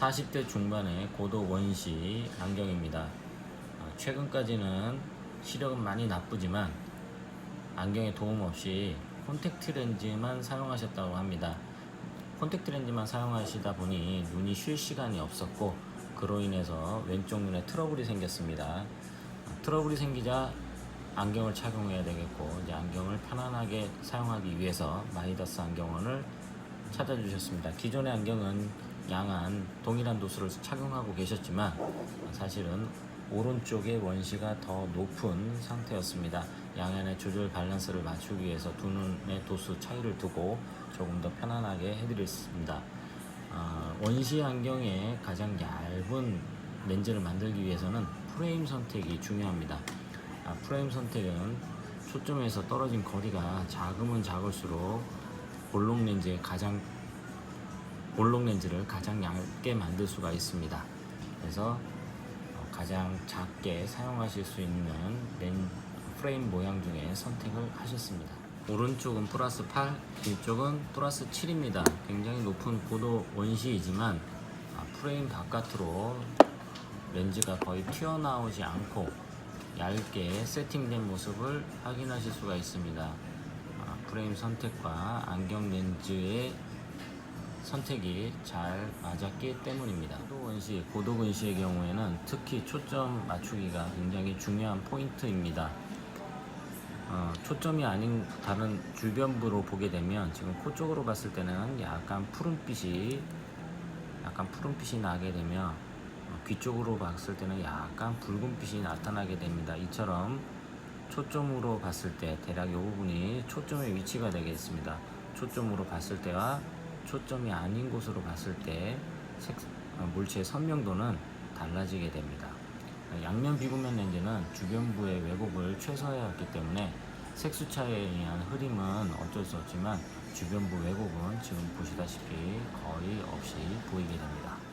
40대 중반의 고도 원시 안경입니다. 어, 최근까지는 시력은 많이 나쁘지만 안경에 도움 없이 콘택트 렌즈만 사용하셨다고 합니다. 콘택트 렌즈만 사용하시다 보니 눈이 쉴 시간이 없었고 그로 인해서 왼쪽 눈에 트러블이 생겼습니다. 어, 트러블이 생기자 안경을 착용해야 되겠고 이제 안경을 편안하게 사용하기 위해서 마이더스 안경원을 찾아주셨습니다. 기존의 안경은 양안 동일한 도수를 착용하고 계셨지만 사실은 오른쪽의 원시가 더 높은 상태였습니다. 양안의 조절 밸런스를 맞추기 위해서 두 눈의 도수 차이를 두고 조금 더 편안하게 해드렸습니다. 아, 원시 안경의 가장 얇은 렌즈를 만들기 위해서는 프레임 선택이 중요합니다. 아, 프레임 선택은 초점에서 떨어진 거리가 작으면 작을수록 볼록 렌즈의 가장 볼록 렌즈를 가장 얇게 만들 수가 있습니다. 그래서 어, 가장 작게 사용하실 수 있는 렌 프레임 모양 중에 선택을 하셨습니다. 오른쪽은 플러스 8, 뒤쪽은 플러스 7입니다. 굉장히 높은 고도 원시이지만 아, 프레임 바깥으로 렌즈가 거의 튀어나오지 않고 얇게 세팅된 모습을 확인하실 수가 있습니다. 아, 프레임 선택과 안경 렌즈의 선택이 잘 맞았기 때문입니다. 고도 원시, 고도 근시의 경우에는 특히 초점 맞추기가 굉장히 중요한 포인트입니다. 어, 초점이 아닌 다른 주변부로 보게 되면 지금 코 쪽으로 봤을 때는 약간 푸른빛이 약간 푸른빛이 나게 되면 어, 귀 쪽으로 봤을 때는 약간 붉은빛이 나타나게 됩니다. 이처럼 초점으로 봤을 때 대략 이 부분이 초점의 위치가 되겠습니다. 초점으로 봤을 때와 초점이 아닌 곳으로 봤을 때 색, 어, 물체의 선명도는 달라지게 됩니다. 어, 양면 비구면 렌즈는 주변부의 왜곡을 최소화했기 때문에 색수 차이에 의한 흐림은 어쩔 수 없지만 주변부 왜곡은 지금 보시다시피 거의 없이 보이게 됩니다.